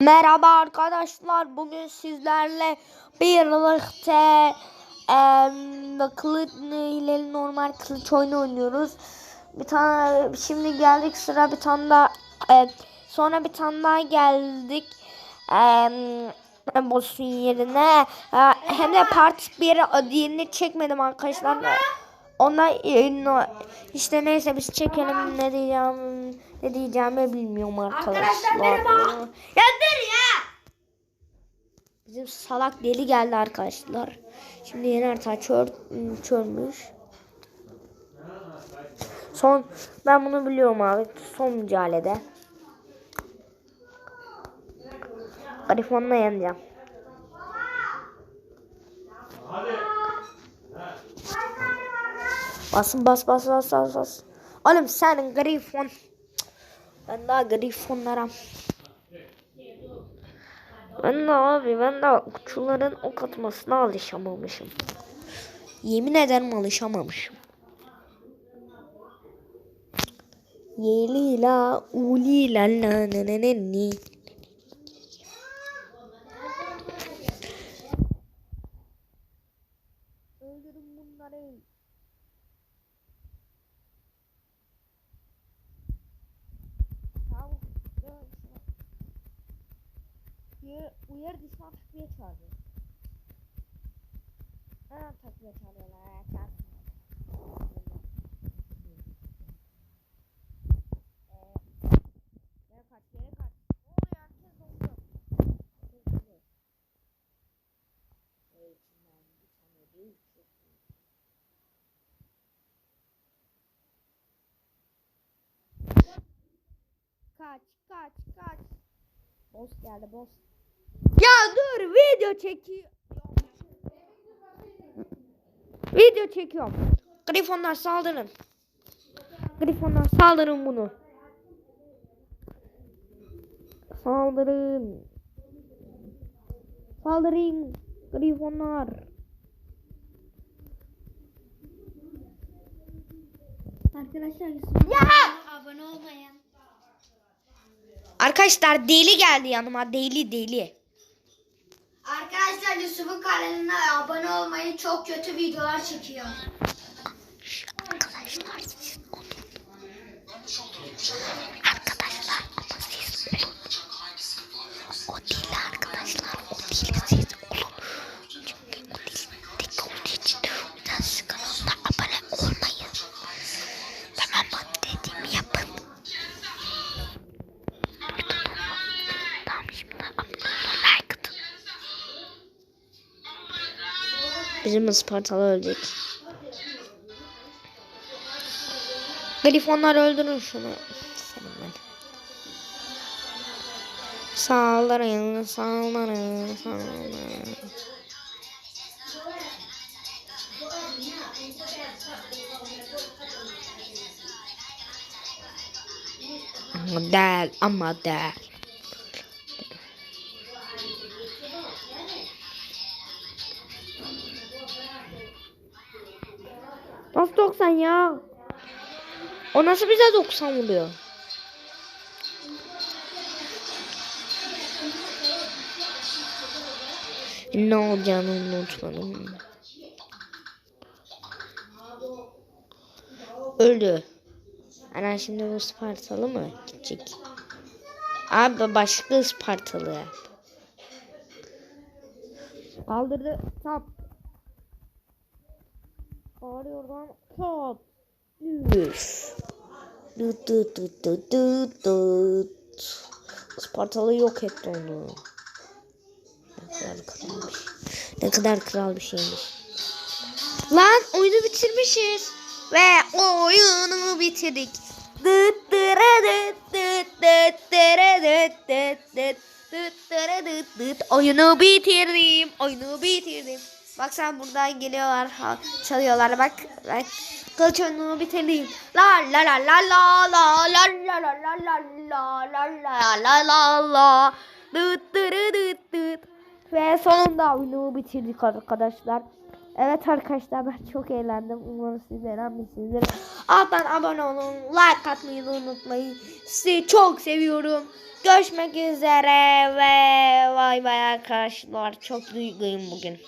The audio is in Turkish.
Merhaba arkadaşlar. Bugün sizlerle birlikte eee kılıç ile normal kılıç oyunu oynuyoruz. Bir tane şimdi geldik sıra bir tane daha eee, sonra bir tane daha geldik. Eee boss'un yerine Eee, hem de part 1 diğerini çekmedim arkadaşlar. Ona işte neyse biz çekelim ne diyeceğim ne diyeceğimi bilmiyorum arkadaşlar. Arkadaşlar merhaba. Ya. Bizim salak deli geldi arkadaşlar. Şimdi yeni harita çör, çörmüş. Son ben bunu biliyorum abi. Son mücadelede. Garifonla yeneceğim. Basın bas bas bas bas bas. Oğlum sen grifon. Ben daha grifonlara. Ben de abi ben de okçuların ok atmasına alışamamışım. Yemin ederim alışamamışım. Yelila ulila la la la la takviye uyarı düşman takviye çağırıyor. Ha takviye çağırıyorlar. Ha, çağırmıyorlar. Ee, kaç, kaç, kaç. Boss geldi, boss. Dur video çekiyor. Video çekiyorum. Grifonlar saldırın. Grifonlar saldırın bunu. Saldırın. Saldırın. Grifonlar. Arkadaşlar Ya! abone olmayan. Arkadaşlar deli geldi yanıma. Deli deli. Arkadaşlar Yusuf'un kanalına abone olmayı çok kötü videolar çekiyor. Bizim Ispartalı ölecek. Grifonlar öldürün şunu. Senin ben. Saldırın, saldırın, saldırın. Ama değil, ama değil. Nasıl 90 ya? O nasıl bize 90 vuruyor? Ne olacağını unutmadım. Öldü. Ana şimdi bu Spartalı mı gidecek? Abi başka Spartalı. Kaldırdı. Tap. Ağır yorgan pat. Düt düt düt düt düt düt. Yok etti onu. Ne kadar kralmış. Şey. Ne kadar kral bir şeymiş. Lan oyunu bitirmişiz. Ve oyunu bitirdik. Düt düre düt düt düt düre düt düt düt. Oyunu bitirdim, oyunu bitirdim. Bak sen buradan geliyorlar. Ha, çalıyorlar bak. Bak. Kılıç oyununu bitirdim. La la la la la la la la la la la la la la la la la dıt dırı dıt dıt. Ve sonunda oyunu bitirdik arkadaşlar. Evet arkadaşlar ben çok eğlendim. Umarım siz eğlenmişsinizdir. Alttan abone olun. Like atmayı unutmayın. Sizi çok seviyorum. Görüşmek üzere ve vay vay arkadaşlar. Çok duyguluyum bugün.